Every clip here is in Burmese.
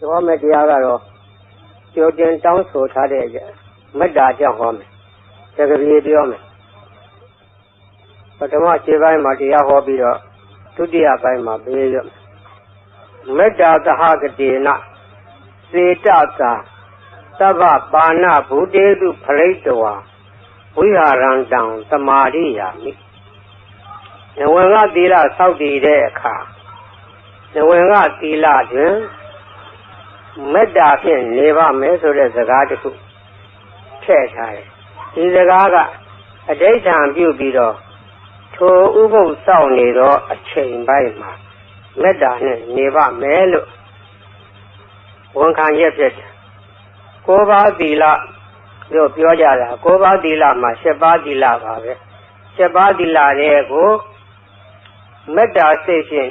ဟောမယ့်တရားကတော့ကြိုတင်တောင်းဆိုထားတဲ့မေတ္တာကြောင့်ဟောမယ်။သက္ကပြေပြောမယ်။ပထမခြေပိုင်းမှာတရားဟောပြီးတော့ဒုတိယပိုင်းမှာပြေးရမယ်။မေတ္တာသဟကတိနစေတသာသဗ္ဗပါဏဗုတေတုဖရိတဝါဝိဟာရံတံသမာရိယာမိ။နဝေကသီလဆောက်တည်တဲ့အခါနဝေကသီလတွင် မေတ္တာဖြင့်နေပါမယ်ဆိုတဲ့စကားတစ်ခုထည့်ထားတယ်ဒီစကားကအဋိဋ္ဌံပြုပြီးတော့ထိုဥပုပ်စောင့်နေတော့အချိန်ပိုင်းမှာမေတ္တာနဲ့နေပါမယ်လို့ဝန်ခံရဖြစ်တယ်ကိုးပါးသီလတို့ပြောကြတာကိုးပါးသီလမှာ၈ပါးသီလပါပဲ၈ပါးသီလတွေကိုမေတ္တာစိတ်ဖြင့်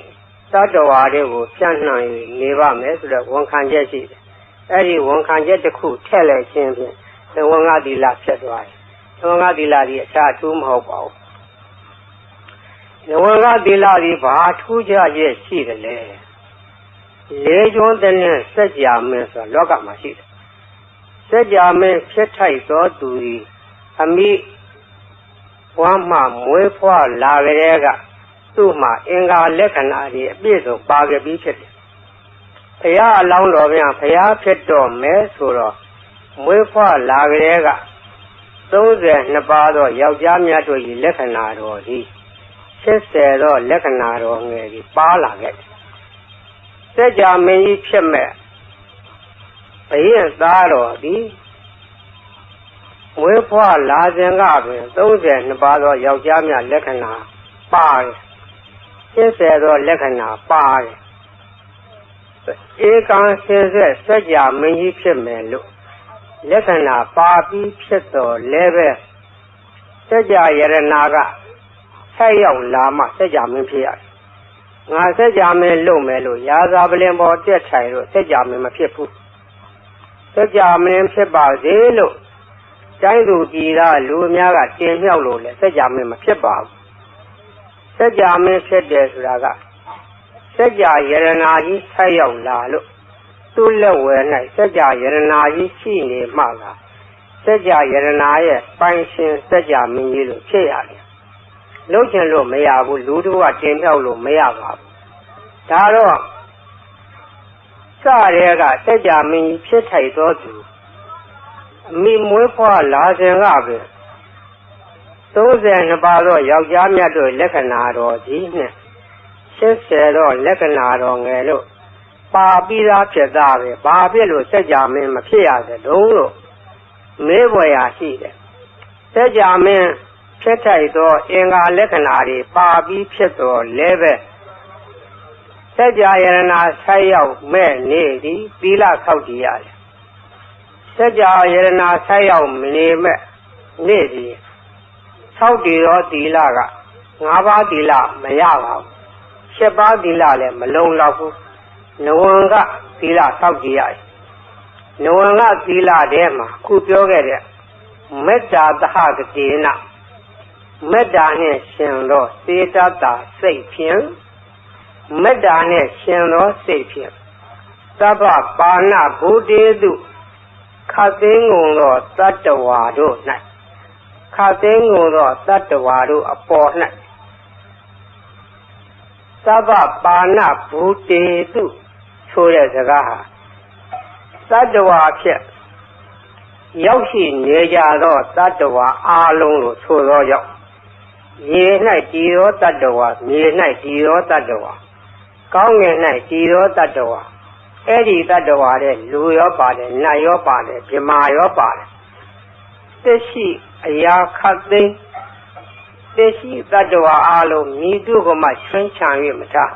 သတ္တဝါတွေကိုပြန့်နှံ့၍နေပါမယ်ဆိုတော့ဝန်ခံချက်ရှိတယ်။အဲဒီဝန်ခံချက်တစ်ခုထည့်လိုက်ခြင်းဖြင့်သဝငါသီလဖြစ်သွားတယ်။သဝငါသီလဒီအခြားအထူးမဟုတ်ပါဘူး။သဝငါသီလဒီဘာထူးခြားချက်ရှိတယ်လဲ။လေးကျွန်းတဲ့စัจ जा မင်းဆိုလောကမှာရှိတယ်။စัจ जा မင်းဖြစ်ထိုက်သောသူဒီအမိဘွားမှမွေးဖွားလာကြတဲ့က သူ့မှာအင်္ဂါလက္ခဏာတွေအပြည့်စုံပါခဲ့ပြီးဖြစ်တယ်။ဘုရားအလောင်းတော်ပြန်ဘုရားဖြစ်တော်မယ်ဆိုတော့မွေးဖွားလာကြတဲ့က32ပါးသောယောက်ျားများတို့၏လက္ခဏာတော်သည်80သောလက္ခဏာတော်ငယ်ကြီးပါလာခဲ့တယ်။စัจ जा မင်းကြီးဖြစ်မဲ့ဘုရင်သားတော်သည်မွေးဖွားလာခြင်းကပင်32ပါးသောယောက်ျားများလက္ခဏာပါတယ် 80သောလက္ခဏာပါတယ်ဧကံစင်ဆက်စัจ जा မင်းကြီးဖြစ်မယ်လို့လက္ခဏာပါပြီးဖြစ်တော်လဲပဲစัจ जा ယရနာကဆက်ရောက်လာမှစัจ जा မင်းဖြစ်ရတယ်ငါစัจ जा မင်းလုပ်မယ်လို့ရာဇာပလင်ပေါ်တက်ထိုင်လို့စัจ जा မင်းမဖြစ်ဘူးစัจ जा မင်းဖြစ်ပါစေလို့တိုင်းသူပြည်သားလူအများကတင်မြှောက်လို့လဲစัจ जा မင်းမဖြစ်ပါဘူး စัจ जा မင်းဖြစ်တယ်ဆိုတာကစัจ जा ယရနာကြီးဆက်ရောက်လာလို့သူ့လက်ဝဲ၌စัจ जा ယရနာကြီးရှိနေမှသာစัจ जा ယရနာရဲ့ပိုင်ရှင်စัจ जा မင်းကြီးလို့ဖြစ်ရတယ်လုပ်ချင်လို့မရဘူးလူတို့ကတင်မြှောက်လို့မရပါဘူးဒါတော့စရဲကစัจ जा မင်းကြီးဖြစ်ထိုက်သောသူအမိမွေးဖွားလာခြင်းကပဲ 32ပါးသောယောက်ျားမြတ်တို့လက္ခဏာတော်ကြီးနဲ့80တော့လက္ခဏာတော်ငယ်လို့ပါပြီးသားဖြစ်သားပဲဘာဖြစ်လို့စัจ जा မင်းမဖြစ်ရတဲ့တုံးလို့မေးဖွယ်ရာရှိတယ်စัจ जा မင်းဖြစ်ထိုက်သောအင်္ဂါလက္ခဏာတွေပါပြီးဖြစ်တော်လဲပဲစัจ जा ယရနာဆက်ရောက်မဲ့နေသည်သီလခောက်ကြည့်ရတယ်စัจ जा ယရနာဆက်ရောက်မနေမဲ့နေသည် ဆောက်တည်သောသီလက၅ပါးသီလမရပါဘူး၈ပါးသီလလည်းမလုံလောက်ဘူးနဝံကသီလဆောက်ကြည့်ရတယ်နဝံကသီလထဲမှာခုပြောခဲ့တဲ့မေတ္တာသဟကတိနမေတ္တာနဲ့ရှင်သောစေတတာစိတ်ဖြင့်မေတ္တာနဲ့ရှင်သောစိတ်ဖြင့်သဗ္ဗပါဏဗုတေတုခသိငုံသောတတ္တဝါတို့၌ ခသိငုံသောတတ္တဝါတို့အပေါ်၌သဗ္ဗပါဏဗုတေတုဆိုတဲ့စကားဟာတတ္တဝါဖြစ်ရောက်ရှိနေကြသောတတ္တဝါအလုံးလို့ဆိုသောကြောင့်မြေ၌တည်သောတတ္တဝါမြေ၌တည်သောတတ္တဝါကောင်းငယ်၌တည်သောတတ္တဝါအဲ့ဒီတတ္တဝါတဲ့လူရောပါတယ်နတ်ရောပါတယ်ပြမာရောပါတယ် သက်ရှိအရာခတ်သိမ်းသက်ရှိတတ္တဝါအလုံးမိတုကမှချွင်းချံ၍မထား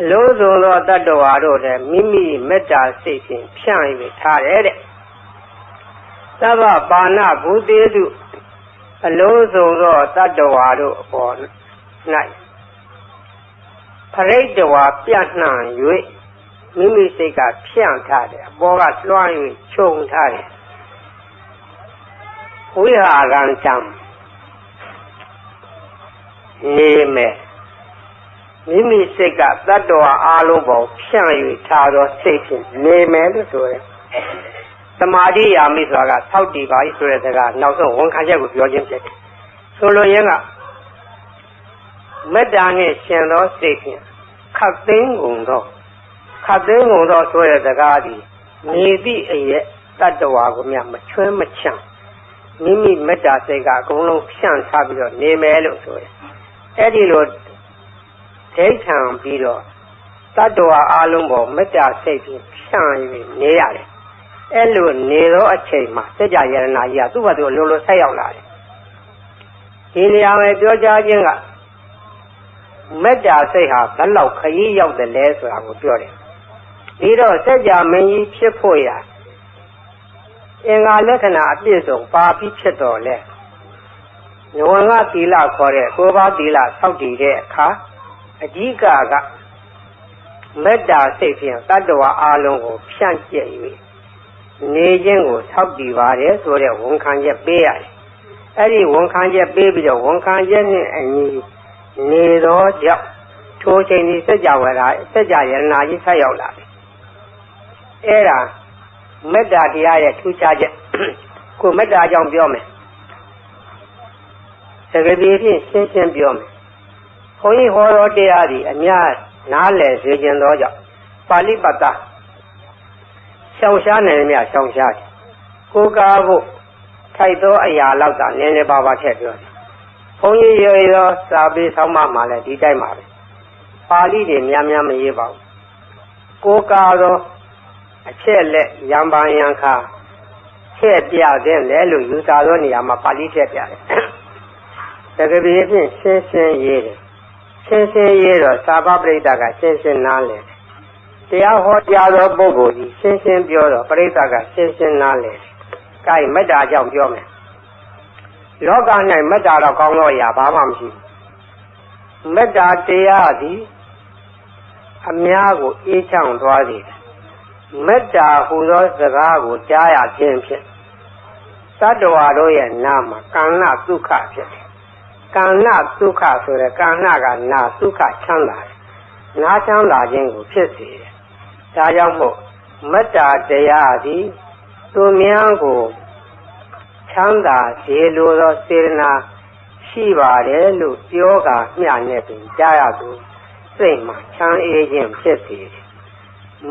အလုံးစုံသောတတ္တဝါတို့လည်းမိမိမေတ္တာစိတ်ဖြင့်ဖြန့်၍ထားတယ်တဲ့သဗ္ဗပါဏဘုသေတုအလုံးစုံသောတတ္တဝါတို့အပေါ်၌ဖရိတဝါပြန့်နှံ့၍မိမိစိတ်ကဖြန့်ထားတယ်အပေါ်ကလွှမ်း၍ခြုံထားတယ် ဝိဟာရံတံနေမယ်မိမိစိတ်ကတတ္တဝါအားလုံးပေါ်ဖြန့်၍ထားသောစိတ်ဖြင့်နေမယ်လို့ဆိုရဲသမာဓိယာမိဆိုတာကသောက်တည်ပါ၏ဆိုတဲ့စကားနောက်ဆုံးဝန်ခံချက်ကိုပြောခြင်းဖြစ်တယ်ဆိုလိုရင်းကမေတ္တာနဲ့ရှင်သောစိတ်ဖြင့်ခတ်သိမ်းကုန်သောခတ်သိမ်းကုန်သောဆိုတဲ့စကားသည်နေသည့်အရဲ့တတ္တဝါကိုမြမချွဲမချမ်း မိမိမေတ္တာစိတ်ကအကုန်လုံးဖြန့်ထားပြီးတော့နေမယ်လို့ဆိုတယ်အဲ့ဒီလိုဒိဋ္ဌံပြီးတော့တတ္တဝါအလုံးပေါ်မေတ္တာစိတ်ဖြင့်ဖြန့်၍နေရတယ်အဲ့လိုနေသောအချိန်မှာစัจ jaya ယရနာကြီးကသူ့ဘာသူလိုလိုဆက်ရောက်လာတယ်ဒီနေရာမှာပြောကြားခြင်းကမေတ္တာစိတ်ဟာဘယ်လောက်ခရီးရောက်တယ်လဲဆိုတာကိုပြောတယ်ပြီးတော့စัจ jaya မင်းကြီးဖြစ်ဖို့ရ အင်္ဂါလက္ခဏာအပြည့်စုံပါပြီးဖြစ်တော်လဲညဝငါသီလခေါ်တဲ့ကိုးပါးသီလဆောက်တည်တဲ့အခါအဓိကကမေတ္တာစိတ်ဖြင့်တတ္တဝါအလုံးကိုဖြန့်ကျက်၍နေခြင်းကိုဆောက်တည်ပါတယ်ဆိုတဲ့ဝန်ခံချက်ပေးရတယ်။အဲ့ဒီဝန်ခံချက်ပေးပြီးတော့ဝန်ခံချက်နဲ့အညီနေသောကြောင့်ထိုချိန်ဒီစัจ java လာစัจ java ယရနာကြီးဆက်ရောက်လာတယ်။အဲ့ဒါ မေတ္တာတရားရဲ့ထူးခြားချက်ကိုမေတ္တာကြောင့်ပြောမယ်။သကတိဖြင့်ရှင်းရှင်းပြောမယ်။ဘုန်းကြီးဟောတော်တရားဒီအများနားလည်စေခြင်းသောကြောင့်ပါဠိပတ်တာရှောင်ရှားနိုင်မြရှောင်ရှားတယ်။ကိုကားဖို့ထိုက်သောအရာလောက်သာနည်းနည်းပါးပါးထည့်ပြောတယ်။ဘုန်းကြီးရောရောစာပေဆောင်းမှမှလည်းဒီတိုက်ပါပဲ။ပါဠိတွေများများမရေးပါဘူး။ကိုကားသော အချက်လက်ရံပန်ရံခါချက်ပြတဲ့လေလို့ယူဆသောနေရာမှာပါဠိထည့်ပြတယ်။တကယ်ပြီးဖြင့်ရှင်းရှင်းရေးတယ်။ရှင်းရှင်းရေးတော့သာဘပရိသတ်ကရှင်းရှင်းနားလည်တယ်။တရားဟောကြားသောပုဂ္ဂိုလ်ကြီးရှင်းရှင်းပြောတော့ပရိသတ်ကရှင်းရှင်းနားလည်တယ်။ကိုင်မေတ္တာကြောင့်ပြောမယ်။လောက၌မေတ္တာတော့ကောင်းသောအရာဘာမှမရှိဘူး။မေတ္တာတရားသည်အများကိုအေးချမ်းသွားစေတယ် မေတ္တာဟူသောစကားကိုကြားရခြင်းဖြင့်တတ္တဝါတို့ရဲ့နာမှာကာဏဒုက္ခဖြစ်တယ်။ကာဏဒုက္ခဆိုတဲ့ကာဏကနာဒုက္ခချမ်းသာတယ်။နာချမ်းသာခြင်းကိုဖြစ်စေတယ်။ဒါကြောင့်မို့မေတ္တာတရားသည်သူများကိုချမ်းသာစေလိုသောစေတနာရှိပါတယ်လို့ပြောကမျှနဲ့ပင်ကြားရသူစိတ်မှာချမ်းအေးခြင်းဖြစ်စေတယ်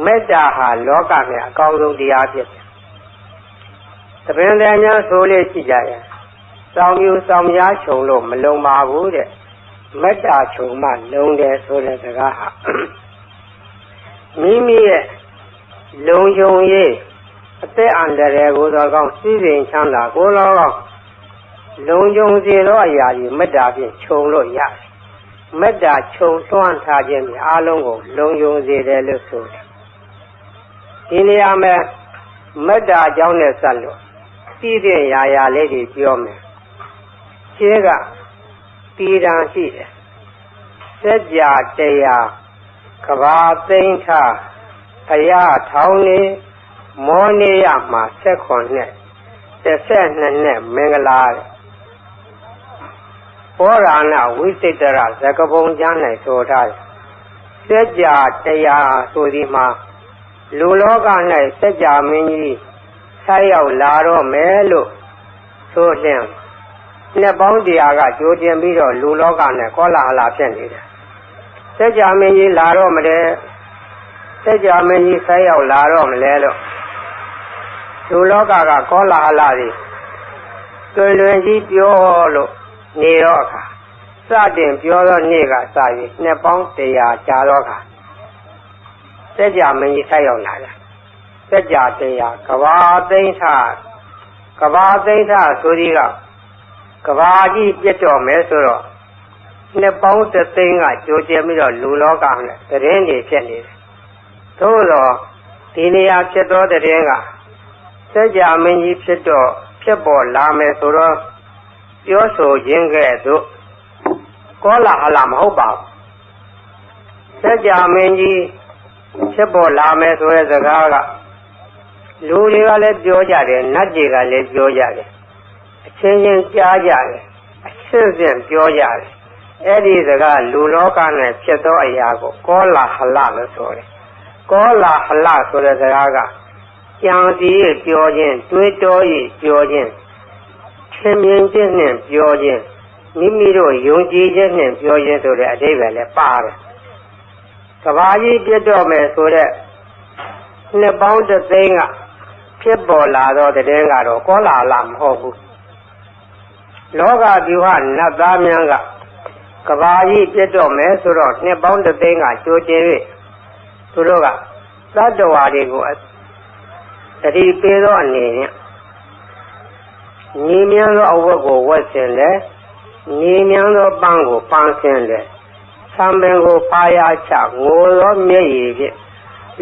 မေတ္တာဟာလောကနဲ့အကောင်းဆုံးတရားဖြစ်တယ်။တပင်တယ်များဆိုလေးရှိကြရဲ့။စောင်းမျိုးစောင်းများခြုံလို့မလုံပါဘူးတဲ့။မေတ္တာခြုံမှလုံတယ်ဆိုတဲ့စကားဟာမိမိရဲ့လုံခြုံရေးအသက်အန္တရာယ်ကိုသောကောင်းစည်းစိမ်ချမ်းသာကိုသောကောင်းလုံခြုံစေသောအရာကြီးမေတ္တာဖြင့်ခြုံလို့ရတယ်။မေတ္တာခြုံသွမ်းထားခြင်းအလုံးကိုလုံခြုံစေတယ်လို့ဆိုတယ် ဒီနေရာမှာမေတ္တာအကြောင်းနဲ့ဆက်လို့ပြီးတဲ့ရာရာလေးတွေပြောမယ်ရှင်းကတည်တံရှိတယ်စัจ जा တရားကဘာသိမ့်ထအရာထောင်းနေမောနေရမှာဆက်ခွန်နဲ့တစ်ဆက်နှစ်နဲ့မင်္ဂလာတဲ့ဘောရာဏဝိစိတရဇကပုံကျမ်း၌ဆိုထားတယ်စัจ जा တရားဆိုဒီမှာ လူလောက၌စัจ जा မင်းကြီးဆက်ရောက်လာတော့မယ်လို့ဆိုလျင်နှစ်ပေါင်းတရားကကြိုတင်ပြီးတော့လူလောကနဲ့ကောလာဟလာဖြစ်နေတယ်စัจ जा မင်းကြီးလာတော့မလဲစัจ जा မင်းကြီးဆက်ရောက်လာတော့မလဲလို့လူလောကကကောလာဟလာတွေကျွလွင်ကြီးပြောလို့နေတော့အခါစတင်ပြောတော့နေ့ကစပြီးနှစ်ပေါင်းတရားကြာတော့အခါ စက်ကြမင်းကြီးဆက်ရောက်လာတယ်စက်ကြတရားကဘာသိမ့်ထကဘာသိမ့်ထဆိုဒီကကဘာကြီးပြတ်တော်မယ်ဆိုတော့နှစ်ပေါင်းသသိန်းကကြိုကျဲပြီးတော့လူလောကနဲ့တရင်တွေဖြစ်နေတယ်သို့တော့ဒီနေရာဖြစ်သောတရင်ကစัจ जा မင်းကြီးဖြစ်တော့ဖြစ်ပေါ်လာမယ်ဆိုတော့ပြောဆိုခြင်းကဲ့သို့ကောလာဟလမဟုတ်ပါဘူးစัจ जा မင်းကြီး ဖြစ်ပေါ်လာမယ်ဆိုတဲ့စကားကလူတွေကလည်းပြောကြတယ်နတ်တွေကလည်းပြောကြတယ်အချင်းချင်းကြားကြတယ်အရှင်းရှင်းပြောကြတယ်အဲ့ဒီစကားလူလောကနဲ့ဖြစ်သောအရာကိုကောလာဟလလို့ဆိုတယ်ကောလာဟလဆိုတဲ့စကားကကြံစည်ပြောခြင်းတွေးတော၍ပြောခြင်းထင်မြင်ခြင်းနဲ့ပြောခြင်းမိမိတို့ယုံကြည်ခြင်းနဲ့ပြောခြင်းဆိုတဲ့အဓိပ္ပာယ်လည်းပါတယ် ကဘာကြီးပြတ်တော့မယ်ဆိုတဲ့နှစ်ပေါင်းတစ်သိန်းကဖြစ်ပေါ်လာတော့တဲ့တဲ့ကတော့ကောလာလာမဟုတ်ဘူးလောကဗျူဟာနတ်သားများကကဘာကြီးပြတ်တော့မယ်ဆိုတော့နှစ်ပေါင်းတစ်သိန်းကကြိုးကျင်၍သူတို့ကသတ္တဝါတွေကိုတတိပေးသောအနေနဲ့ညီမြန်းသောအဝတ်ကိုဝတ်ဆင်တယ်ညီမြန်းသောပန်းကိုပန်းဆင်တယ် ဆံပင်ကိုပါရချငိုသောမျက်ရည်ဖြင့်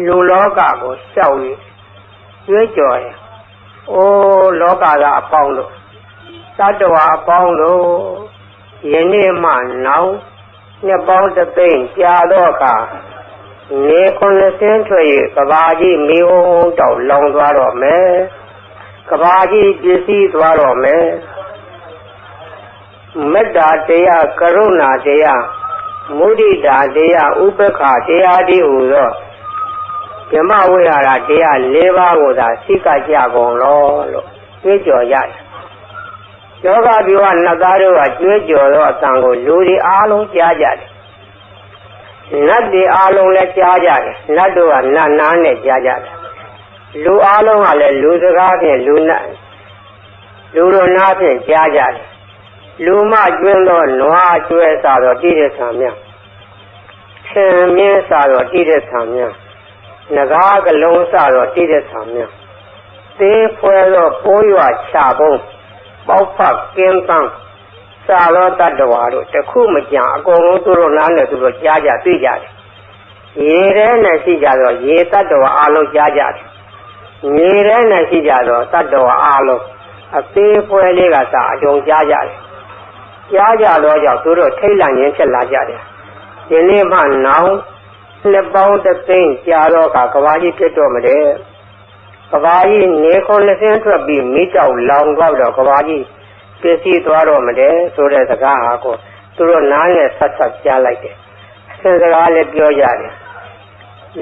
လူလောကကိုရှောက်၍ကျွေးကြော်ရင်အိုးလောကသားအပေါင်းတို့တတ္တဝါအပေါင်းတို့ယနေ့မှနောက်နှစ်ပေါင်းတစ်သိန်းကြာတော့အခါနေခွန်စင်းထွက်၍ကဘာကြီးမိဟုံးတောက်လောင်သွားတော့မယ်ကဘာကြီးပစ္စည်းသွားတော့မယ်မေတ္တာတရားကရုဏာတရား မုဒိတာတရားဥပက္ခတရားဒီဟူသောဓမ္မဝိဟာရတရား၄ပါးကိုသာသိကကြကုန်လောလို့ကြွေးကြော်ရတယ်။ယောဂဗျူဟာနတ်သားတို့ကကြွေးကြော်သောအတန်ကိုလူတွေအားလုံးကြားကြတယ်။နတ်တွေအားလုံးလည်းကြားကြတယ်။နတ်တို့ကနတ်နာနဲ့ကြားကြတယ်။လူအားလုံးကလည်းလူစကားဖြင့်လူနတ်လူတို့နာဖြင့်ကြားကြတယ်။ လူမကျွင်းသောနွားကျွဲစားသောတိရစ္ဆာန်များဆင်မြင်းစားသောတိရစ္ဆာန်များနဂါးကလုံးစတော့တိတဲ့ဆံများသေးဖွဲတော့ပိုးရွာချပုံးပေါက်ဖက်ကင်းသန်းစာလောတတ္တဝါတို့တခုမကြံအကုန်လုံးသူတို့နားနဲ့သူတို့ကြားကြသိကြတယ်ရေထဲနဲ့ရှိကြတော့ရေတတ္တဝါအလုံးကြားကြတယ်မြေထဲနဲ့ရှိကြတော့တတ္တဝါအလုံးအသေးဖွဲလေးကစာအကြုံကြားကြတယ် ကြားကြတော့ကြောင့်သူတို့ထိတ်လန့်ခြင်းဖြစ်လာကြတယ်ဒီနေ့မှနောင်နှစ်ပေါင်းတစ်သိန်းကြာတော့ကကဘာကြီးဖြစ်တော့မလဲကဘာကြီးနေခွန်လက်ဆင်းထွက်ပြီးမိကြောက်လောင်တော့တော့ကဘာကြီးပစ္စည်းသွားတော့မလဲဆိုတဲ့စကားဟာကိုသူတို့နားနဲ့ဆက်ဆက်ကြားလိုက်တယ်အစစကားလည်းပြောကြတယ်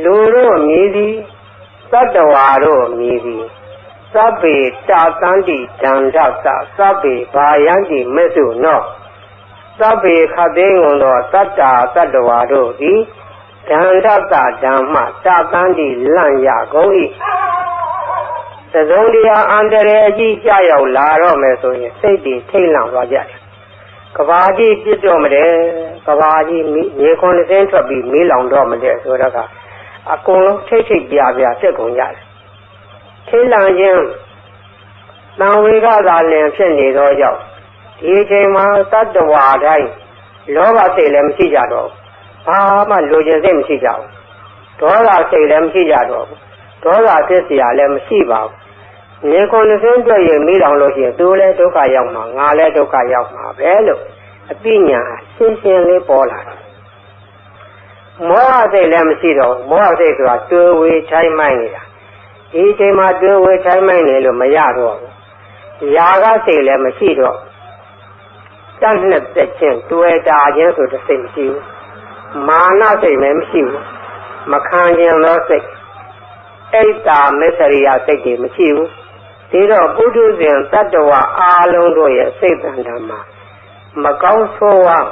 လူတို့မြည်သည်သတ္တဝါတို့မြည်သည် သဗ္ဗေတာတန္တိဒန္ဒသသဗ္ဗေဘာယန္တိမေစုနောသဗ္ဗေခတိငုံသောတတ္တာတတ္တဝါတို့သည်ဒန္တတဓမ္မတာတန်းဒီလန့်ရကုန်၏သဇုံတရားအန္တရာယ်အကြီးကြရောက်လာတော့မယ်ဆိုရင်စိတ်တည်ထိတ်လန့်သွားကြတယ်ကဘာကြီးပြစ်တော့မတယ်ကဘာကြီးမြေခွန်စင်းထွက်ပြီးမီးလောင်တော့မတယ်ဆိုတော့ကအကုန်လုံးထိတ်ထိတ်ပြပြပြက်ကုန်ကြတယ် ထိတ်လန့်ခြင်းတံဝေကသာလင်ဖြစ်နေသောကြောင့်ဒီအချိန်မှာတတ္တဝါတိုင်းလောဘစိတ်လည်းမရှိကြတော့ဘူးဘာမှလိုချင်စိတ်မရှိကြဘူးဒေါသစိတ်လည်းမရှိကြတော့ဘူးဒေါသဖြစ်เสียလည်းမရှိပါဘူးနေခွန်လင်းတွေ့ရင်မိတော်လို့ရှိရင်သူလည်းဒုက္ခရောက်မှာငါလည်းဒုက္ခရောက်မှာပဲလို့အပိညာရှင်းရှင်းလေးပေါ်လာတယ်မောဟစိတ်လည်းမရှိတော့မောဟစိတ်ဆိုတာတွေ့ဝေချိုင်းမိုင်းနေတာ ဒီအချိန်မှာတွေ့ဝေချိုင်းမိုင်းနေလို့မရတော့ဘူးຢာကစိတ်လည်းမရှိတော့တတ်နှစ်သက်ချင်းတွေ့တာချင်းဆိုတဲ့စိတ်မရှိဘူးမာနစိတ်လည်းမရှိဘူးမခံခြင်းသောစိတ်အိတ်တာမစ္စရိယစိတ်တွေမရှိဘူးဒီတော့ပုထုဇဉ်တတ္တဝါအားလုံးတို့ရဲ့စိတ်တန်တာမှာမကောင်းဆိုးဝါး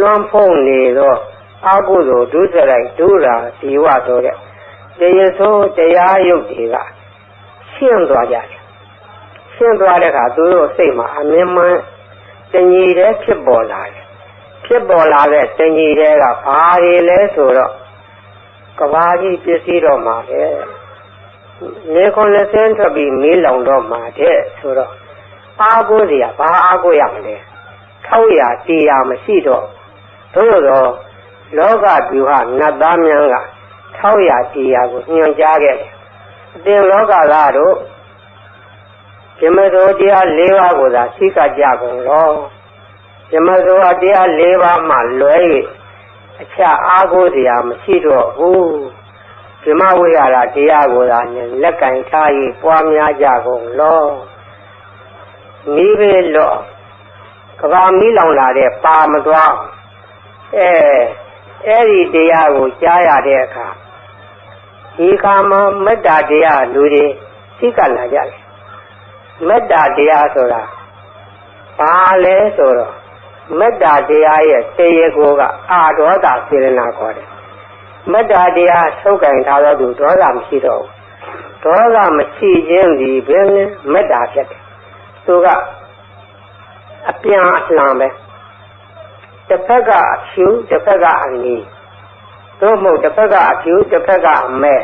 လွှမ်းဖုံးနေသောအကုသိုလ်ဒုစရိုက်ဒုရာဒီဝဆိုတဲ့ တရားဆိုးတရားယုတ်တွေကရှင်းသွားကြတယ်ရှင်းသွားတဲ့အခါသူတို့စိတ်မှာအမြင်မှန်တညီတဲ့ဖြစ်ပေါ်လာတယ်ဖြစ်ပေါ်လာတဲ့တဏှီတွေကဘာတွေလဲဆိုတော့ကဘာကြီးပစ္စည်းတော့မှာပဲနေခွန်လက်ဆင်းထွက်ပြီးမီးလောင်တော့မှာတဲ့ဆိုတော့အားကိုးစရာဘာအားကိုးရမလဲထောက်ရတရားမရှိတော့သို့သောလောကဗျူဟာနတ်သားများက ထောက်ရတရားကိုညွှန်ကြားခဲ့တယ်အတင်လောကသားတို့ဓမ္မတော်တရား၄ပါးကိုသာသိကကြကုန်လောဓမ္မသောတရား၄ပါးမှလွဲ၍အခြားအားကိုးစရာမရှိတော့ဘူးဓမ္မဝိဟာရတရားကိုသာလက်ကင်ထား၍ပွားများကြကုန်လောမိဘေလောကကဘာမီးလောင်လာတဲ့ပါမသွားအဲ အဲ့ဒီတရားကိုကြားရတဲ့အခါဒီခါမှာမေတ္တာတရားလူတွေသိကလာကြတယ်မေတ္တာတရားဆိုတာဘာလဲဆိုတော့မေတ္တာတရားရဲ့စေရကိုကအာဒေါသစေရနာခေါ်တယ်မေတ္တာတရားထုတ်ကင်ထားသောသူဒေါသမရှိတော့ဘူးဒေါသမရှိခြင်းဒီဘယ်နဲ့မေတ္တာဖြစ်တယ်သူကအပြန်အလှန်ပဲ တစ်ဖက်ကအဖြူတစ်ဖက်ကအနီးသို့မဟုတ်တစ်ဖက်ကအဖြူတစ်ဖက်ကအမဲ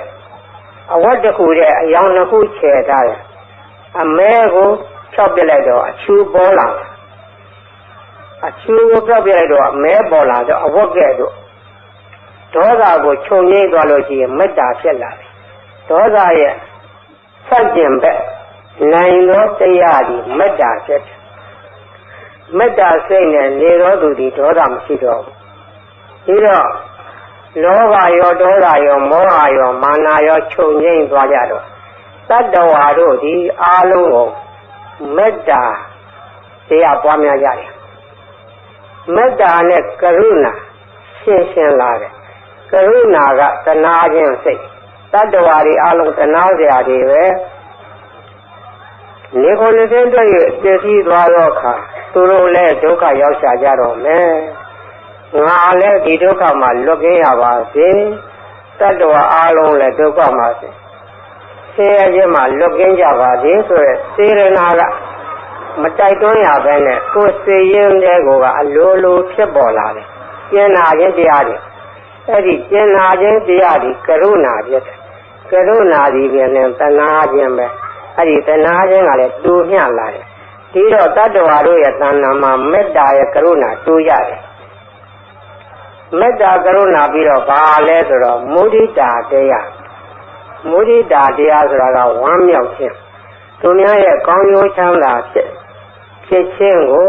အဝတ်တစ်ခုတည်းအယောင်တစ်ခုခြေထားတယ်အမဲကိုဖြောက်ပြလိုက်တော့အဖြူပေါ်လာအဖြူကိုဖြောက်ပြလိုက်တော့အမဲပေါ်လာတော့အဝတ်ကဲ့သို့ဒေါသကိုခြုံငိမ့်သွားလို့ရှိရင်မေတ္တာဖြစ်လာတယ်ဒေါသရဲ့ဆက်ကျင်ဘက်နိုင်သောတရားဒီမေတ္တာဖြစ်တယ် မေတ္တာစိတ်နဲ့နေတော်သူဒီဒေါသမရှိတော့ဘူးပြီးတော့လောဘရောဒေါသရောမောဟရောမာနရောခြုံငိမ့်သွားကြတော့တတ္တဝါတို့ဒီအားလုံးကိုမေတ္တာတရားပွားများကြတယ်မေတ္တာနဲ့ကရုဏာရှင်းရှင်းလာတယ်ကရုဏာကတနာခြင်းစိတ်တတ္တဝါတွေအားလုံးတနာစရာတွေပဲ နေကိုယ်နဲ့သိတဲ့ပြည့်စည်သွားတော့ခါသူတို့လည်းဒုက္ခရောက်ရှာကြတော့မယ်ငါလည်းဒီဒုက္ခမှာလွတ်ကင်းရပါစေတတ္တဝါအားလုံးလည်းဒုက္ခမှာဆင်းရဲခြင်းမှာလွတ်ကင်းကြပါစေဆိုရယ်စေရနာကမတိုက်တွန်းရဘဲနဲ့ကိုယ်စေရင်တဲ့ကိုကအလိုလိုဖြစ်ပေါ်လာတယ်ကျင်နာခြင်းတရားတွေအဲ့ဒီကျင်နာခြင်းတရားတွေကရုဏာဖြစ်တယ်ကရုဏာဒီပြန်နဲ့တဏှာခြင်းပဲ အဲ့ဒီတဏှာခြင်းကလည်းတူမျှလာတယ်ဒီတော့တတ္တဝါတို့ရဲ့တဏ္ဍာမှာမေတ္တာရဲ့ကရုဏာတူရတယ်မေတ္တာကရုဏာပြီးတော့ဘာလဲဆိုတော့မုဒိတာတရားမုဒိတာတရားဆိုတာကဝမ်းမြောက်ခြင်းသူများရဲ့ကောင်းကျိုးချမ်းသာဖြစ်ဖြစ်ခြင်းကို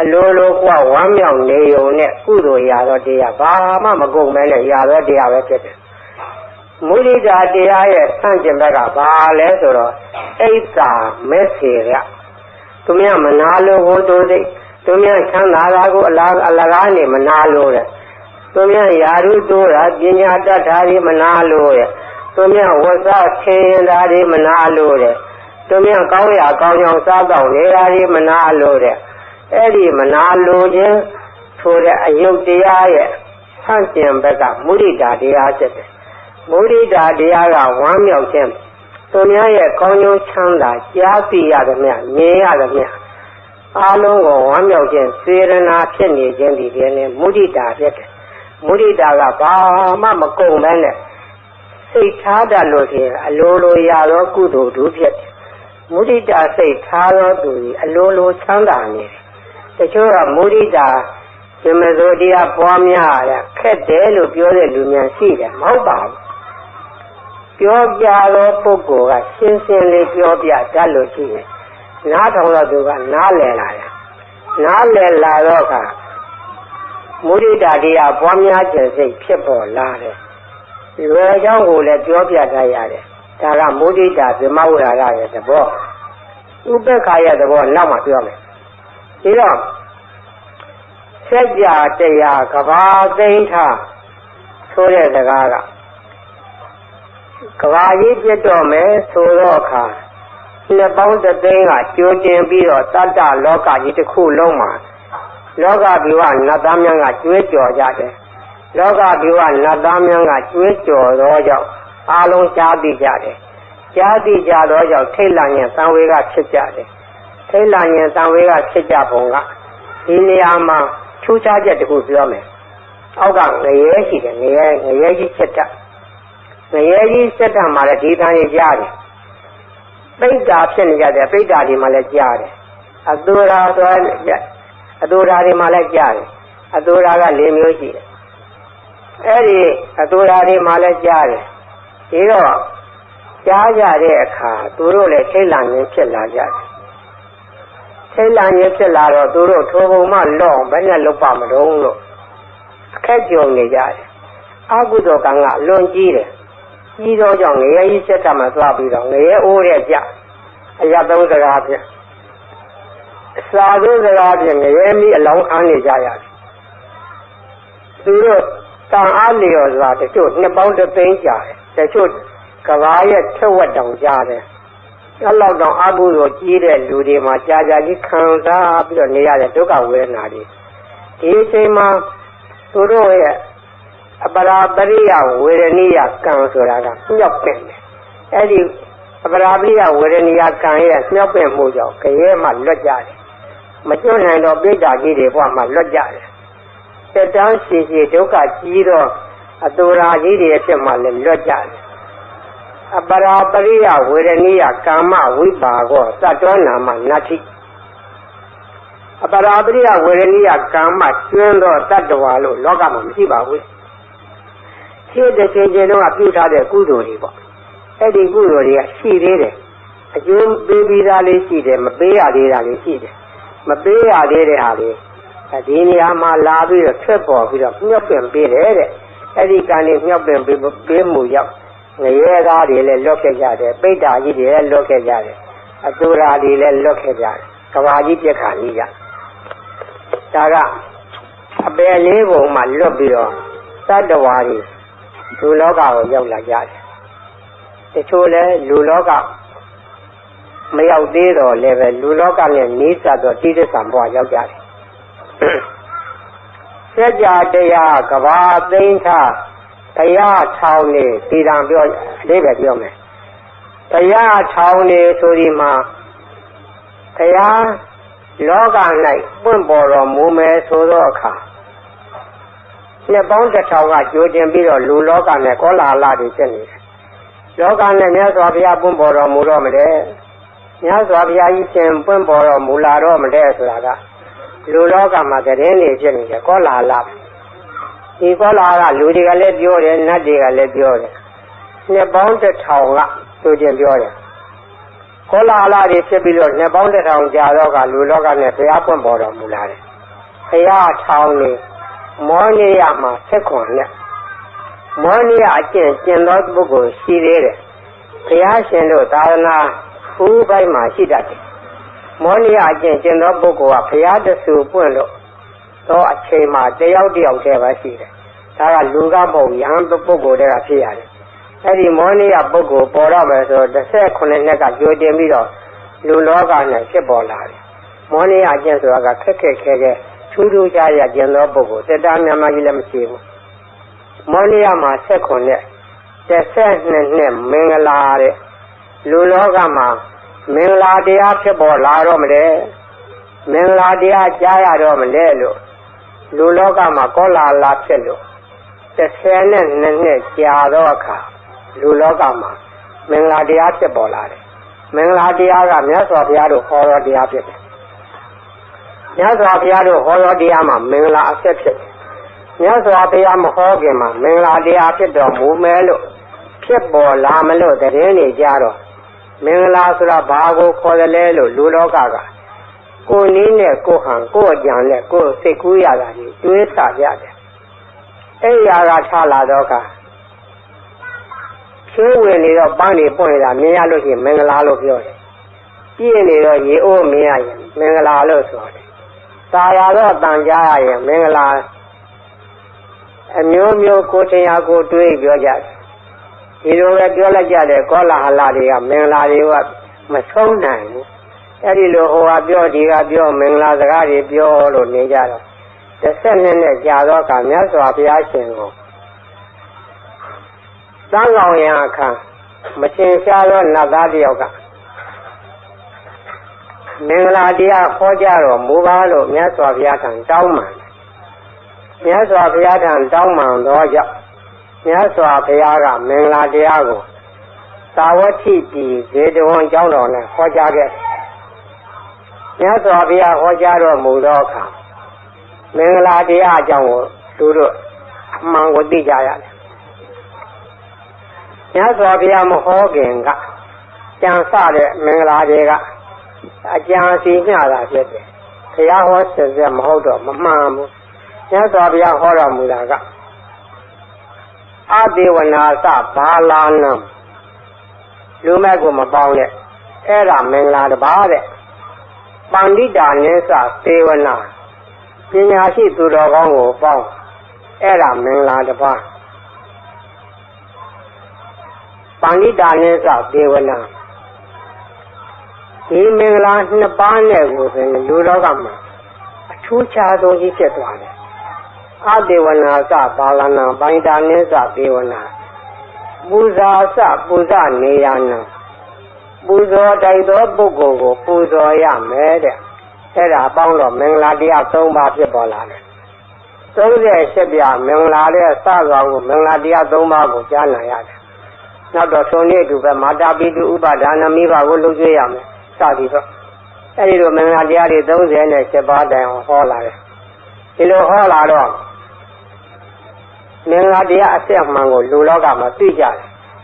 အလိုလိုကဝမ်းမြောက်နေုံနဲ့ကုသိုလ်ရာတော့တရားဘာမှမကုန်မဲနဲ့ရာတော့တရားပဲဖြစ်တယ် မုဒိတာတရားရဲ့ဆန့်ကျင်ဘက်ကဘာလဲဆိုတော့အိတ်သာမဲစေရသူများမနာလိုဟိုတိုးစိတ်သူများချမ်းသာတာကိုအလားအလကားနေမနာလိုတဲ့သူများယာရုတိုးတာပညာတတ်တာတွေမနာလိုတဲ့သူများဝတ်စားဆင်းရဲတာတွေမနာလိုတဲ့သူများကောင်းရာကောင်းကြောင်စားတော့နေတာတွေမနာလိုတဲ့အဲ့ဒီမနာလိုခြင်းဆိုတဲ့အယုတ်တရားရဲ့ဆန့်ကျင်ဘက်ကမုဒိတာတရားဖြစ်တယ် မုဒိတာတရားကဝမ်းမြောက်ခြင်းသူများရဲ့ကောင်းကျိုးချမ်းသာကြားသိရသမျှမြင်ရသမျှအားလုံးကိုဝမ်းမြောက်ခြင်းစေရနာဖြစ်နေခြင်းဒီပြင်းနဲ့မုဒိတာဖြစ်တယ်မုဒိတာကဘာမှမကုန်ပဲနဲ့စိတ်ထားတတ်လို့ရှိရင်အလိုလိုရသောကုသိုလ်တို့ဖြစ်တယ်မုဒိတာစိတ်ထားသောသူကြီးအလိုလိုချမ်းသာနေတယ်တချို့ကမုဒိတာဇမဇောတရားပွားများရခက်တယ်လို့ပြောတဲ့လူများရှိတယ်မဟုတ်ပါဘူး ပြောပြသောပုဂ္ဂိုလ်ကရှင်းရှင်းလေးပြောပြတတ်လို့ရှိရင်နားထောင်တော့သူကနားလည်လာတယ်နားလည်လာတော့ကမုဒိတာတရားပွားများခြင်းစိတ်ဖြစ်ပေါ်လာတယ်ဒီလိုအကြောင်းကိုလည်းပြောပြတတ်ရတယ်ဒါကမုဒိတာဗြဟ္မဝရရဲ့သဘောဥပ္ပခါရဲ့သဘောနောက်မှပြောမယ်ဒီတော့စัจ जा တရားကဘာသိမ်းထားဆိုတဲ့စကားက ကဘာကြီးပြတ်တော့မယ်ဆိုတော့အခါနှစ်ပေါင်းတစ်သိန်းကကြိုတင်ပြီးတော့တတ္တလောကကြီးတစ်ခုလုံးမှာလောကဘိဝနတ်သားများကကျွေးကြော်ကြတယ်လောကဘိဝနတ်သားများကကျွေးကြော်သောကြောင့်အာလုံးကြားသိကြတယ်ကြားသိကြသောကြောင့်ထိတ်လန့်ရင်သံဝေကဖြစ်ကြတယ်ထိတ်လန့်ရင်သံဝေကဖြစ်ကြပုံကဒီနေရာမှာထူးခြားချက်တခုပြောမယ်အောက်ကငရဲရှိတယ်ငရဲငရဲကြီးချက်တတ် ငရဲကြီးချက်တတ်မှာလည်းဒီတန်ကြီးကြားတယ်ပိဋ္ဌာဖြစ်နေကြတယ်ပိဋ္ဌာဒီမှာလည်းကြားတယ်အတူရာသွားအတူရာဒီမှာလည်းကြားတယ်အတူရာက၄မျိုးရှိတယ်အဲ့ဒီအတူရာဒီမှာလည်းကြားတယ်ဒီတော့ကြားကြတဲ့အခါသူတို့လည်းထိတ်လန့်ရင်းဖြစ်လာကြတယ်ထိတ်လန့်ရင်းဖြစ်လာတော့သူတို့ထိုပုံမှလော့ဘယ်နဲ့လုတ်ပါမလို့လို့အခက်ကြုံနေကြတယ်အကုသိုလ်ကံကလွန်ကြီးတယ် ကြီးသောကြောင့်ငရဲကြီးဆက်တာမှသွားပြီးတော့ငရဲအိုးတဲ့ကြအရသုံးစကားဖြင့်စာသေးစကားဖြင့်ငရဲမိအလောင်းခံနေကြရတယ်သူတို့တန်အားလျော်စွာတချို့နှစ်ပေါင်းတစ်သိန်းကြာတယ်တချို့ကဘာရဲ့ထက်ဝက်တောင်ကြာတယ်အဲ့လောက်တောင်အကုသိုလ်ကြီးတဲ့လူတွေမှာကြာကြာကြီးခံစားပြီးတော့နေရတဲ့ဒုက္ခဝေဒနာတွေဒီအချိန်မှာသူတို့ရဲ့ အပရာပရိယဝေဒနိယကံဆိုတာကမြောက်ပင်တယ်အဲ့ဒီအပရာပရိယဝေဒနိယကံရဲ့မြောက်ပင်မှုကြောင့်ခရဲမှလွတ်ကြတယ်မကျွတ်နိုင်တော့ပိဋ္ဌာကြီးတွေဘဝမှာလွတ်ကြတယ်တက်တန်းရှိရှိဒုက္ခကြီးတော့အတူရာကြီးတွေအဖြစ်မှလည်းလွတ်ကြတယ်အပရာပရိယဝေဒနိယကာမဝိပါကောသတ္တဝနာမနတ္ထိအပရာပရိယဝေဒနိယကာမကျွန်းသောတတ္တဝါလို့လောကမှာမရှိပါဘူး ရှင်းတဲ့ချိန်ချင်းတော့ပြုထားတဲ့ကုသိုလ်တွေပေါ့အဲ့ဒီကုသိုလ်တွေကရှိသေးတယ်အကျိုးပေးပြီးသားလေးရှိတယ်မပေးရသေးတာလေးရှိတယ်မပေးရသေးတဲ့ဟာလေးဒီနေရာမှာလာပြီးတော့ထွက်ပေါ်ပြီးတော့မြှောက်ပင်ပေးတယ်တဲ့အဲ့ဒီကံလေးမြှောက်ပင်ပေးပေးမှုရောက်ငရဲသားတွေလည်းလွတ်ခဲ့ကြတယ်ပိဋ္ဌာကြီးတွေလည်းလွတ်ခဲ့ကြတယ်အတူရာတွေလည်းလွတ်ခဲ့ကြတယ်ကဘာကြီးပြက်ခါကြီးကြဒါကအပယ်လေးပုံမှာလွတ်ပြီးတော့တတ္တဝါတွေ လူလောကကိုရောက်လာကြတယ်တချို့လည်းလူလောကမရောက်သေးတော့လည်းပဲလူလောကနဲ့နေစပ်တော့တိတိစ္ဆာန်ဘဝရောက်ကြတယ်စัจ जा တရားကဘာသိန်းထားတရားထောင်နေဒီတံပြောအလေးပဲပြောမယ်တရားထောင်နေဆိုဒီမှာတရားလောက၌ပွင့်ပေါ်တော်မူမယ်ဆိုသောအခါ နှစ်ပေါင်းတစ်ထောင်ကကြိုးတင်ပြီးတော့လူလောကနဲ့ကောလာလာတွေဖြစ်နေတယ်လောကနဲ့မြတ်စွာဘုရားပွင့်ပေါ်တော်မူတော့မလဲမြတ်စွာဘုရားကြီးရှင်ပွင့်ပေါ်တော်မူလာတော့မလဲဆိုတာကလူလောကမှာတည်နေဖြစ်နေတယ်ကောလာလာဒီကောလာကလူတွေကလည်းပြောတယ်နတ်တွေကလည်းပြောတယ်နှစ်ပေါင်းတစ်ထောင်ကသူချင်းပြောတယ်ကောလာလာတွေဖြစ်ပြီးတော့နှစ်ပေါင်းတစ်ထောင်ကြာတော့ကလူလောကနဲ့ဘုရားပွင့်ပေါ်တော်မူလာတယ်ဘုရားထောင်နေ မောနိယမှာဆက်ခွန်နဲ့မောနိယအကျင့်ကျင့်သောပုဂ္ဂိုလ်ရှိသေးတယ်ဘုရားရှင်တို့သာသနာဦးပိုင်းမှာရှိတတ်တယ်မောနိယအကျင့်ကျင့်သောပုဂ္ဂိုလ်ကဘုရားတဆူပွင့်လို့တော့အချိန်မှာတယောက်တယောက်တည်းပဲရှိတယ်ဒါကလူကမဟုတ်ရဟန်းပုဂ္ဂိုလ်တည်းကဖြစ်ရတယ်အဲ့ဒီမောနိယပုဂ္ဂိုလ်ပေါ်တော့မယ်ဆိုတော့18နှစ်ကကြိုတင်ပြီးတော့လူလောကနဲ့ဖြစ်ပေါ်လာတယ်မောနိယအကျင့်ဆိုတာကခက်ခက်ခဲခဲ ထူးထူးခြားခြားကျင်သောပုဂ္ဂိုလ်တက်တာမြန်မာကြီးလည်းမရှိဘူးမောနိယမှာ18နှစ်12နှစ်မင်္ဂလာတဲ့လူလောကမှာမင်္ဂလာတရားဖြစ်ပေါ်လာတော့မလဲမင်္ဂလာတရားကြားရတော့မလဲလို့လူလောကမှာကောလာလာဖြစ်လို့30နဲ့နှစ်ကြာတော့အခါလူလောကမှာမင်္ဂလာတရားဖြစ်ပေါ်လာတယ်မင်္ဂလာတရားကမြတ်စွာဘုရားတို့ဟောတော်တရားဖြစ်တယ် မြတ်စွာဘုရားတို့ဟောတော်တရားမှာမင်္ဂလာအဆက်ဖြစ်တယ်မြတ်စွာဘုရားမဟောခင်မှာမင်္ဂလာတရားဖြစ်တော်မူမယ်လို့ဖြစ်ပေါ်လာမလို့တရင်နေကြတော့မင်္ဂလာဆိုတာဘာကိုခေါ်တယ်လဲလို့လူလောကကကိုနည်းနဲ့ကိုဟန်ကိုအကြံနဲ့ကိုစိတ်ကူးရတာကြီးတွေးဆကြတယ်အဲ့ရကထလာတော့ကချွေးဝင်နေတော့ပန်းနေပွင့်နေတာမြင်ရလို့ရှိရင်မင်္ဂလာလို့ပြောတယ်ပြည့်နေတော့ရေအိုးမြင်ရရင်မင်္ဂလာလို့ဆိုတယ် သာယာတော့တန်ကြားရရင်မင်္ဂလာအမျိုးမျိုးကိုတင်ရကိုတွေးပြောကြတယ်ဒီလိုပဲပြောလိုက်ကြတယ်ကောလာဟလတွေကမင်္ဂလာတွေကမဆုံးနိုင်ဘူးအဲ့ဒီလိုဟိုကပြောဒီကပြောမင်္ဂလာစကားတွေပြောလို့နေကြတော့တစ်ဆက်နှစ်နဲ့ကြာတော့ကမြတ်စွာဘုရားရှင်ကိုသံဃောင်ရံအခါမချင်ရှားသောနတ်သားတယောက်က မင်္ဂလာတရားဟောကြားတော်မူပါလို့မြတ်စွာဘုရားထံတောင်းပန်မြတ်စွာဘုရားထံတောင်းပန်တော့ကြောင့်မြတ်စွာဘုရားကမင်္ဂလာတရားကိုသာဝတိပြည်ဇေတဝန်ကျောင်းတော်နဲ့ဟောကြားခဲ့မြတ်စွာဘုရားဟောကြားတော်မူသောအခါမင်္ဂလာတရားအကြောင်းကိုသူတို့အမှန်ကိုသိကြရတယ်မြတ်စွာဘုရားမဟောခင်ကကြံစတဲ့မင်္ဂလာတွေက အကြံစီမျှတာဖြစ်တယ်ဘုရားဟောဆက်ဆက်မဟုတ်တော့မမှန်ဘူးမြတ်စွာဘုရားဟောတော်မူတာကအဒေဝနာသဘာလာနံလူမဲ့ကိုမပေါင်းနဲ့အဲ့ဒါမင်္ဂလာတစ်ပါးတဲ့ပန္တိတာနိသသေဝနာပညာရှိသူတော်ကောင်းကိုပေါင်းအဲ့ဒါမင်္ဂလာတစ်ပါးပန္တိတာနိသသေဝနာ ဒီမင်္ဂလာနှစ်ပါးနဲ့ကိုဆိုရင်လူတော်ကမှာအထူးခြားဆုံးကြီးဖြစ်သွားတယ်အဒေဝနာသဘာလနာပန္တိတာနိသသေဝနာပူဇာသပူဇနေယနာပူဇော်တိုက်သောပုဂ္ဂိုလ်ကိုပူဇော်ရမယ်တဲ့အဲ့ဒါပေါင်းတော့မင်္ဂလာတရား၃ပါးဖြစ်ပေါ်လာတယ်38ပြမင်္ဂလာတဲ့စသွားကိုမင်္ဂလာတရား၃ပါးကိုကြားနာရတယ်နောက်တော့သုံးနေ့တူပဲမာတာပိတုဥပဒါနမိဘကိုလုပ်ကြရမယ် စသည်တော့အဲ့ဒီလိုမင်္ဂလာတရားတွေ37ပါးတိုင်ဟောလာတယ်ဒီလိုဟောလာတော့မင်္ဂလာတရားအစစ်အမှန်ကိုလူလောကမှာသိကြတယ်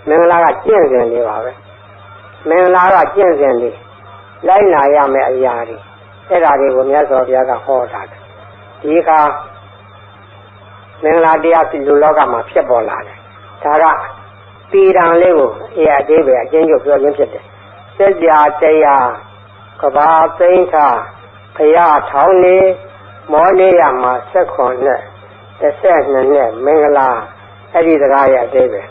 မင်္ဂလာကကျင့်စဉ်တွေပါပဲမင်္ဂလာကကျင့်စဉ်တွေလိုက်နာရမယ့်အရာတွေအဲ့ဒါတွေကိုမြတ်စွာဘုရားကဟောထားတယ်ဒီအခါမင်္ဂလာတရားလူလောကမှာဖြစ်ပေါ်လာတယ်ဒါကတည်တံလေးကိုအေအသေးပဲအချင်းချုပ်ပြောခြင်းဖြစ်တယ် စัจ जा တရားကဘာသိမ့်ခဘုရားထောင်းနေမောနေရမှာဆက်ခွန်နဲ့တစ်ဆက်နှစ်နဲ့မင်္ဂလာအဲ့ဒီစကားရဲ့အသေးပဲ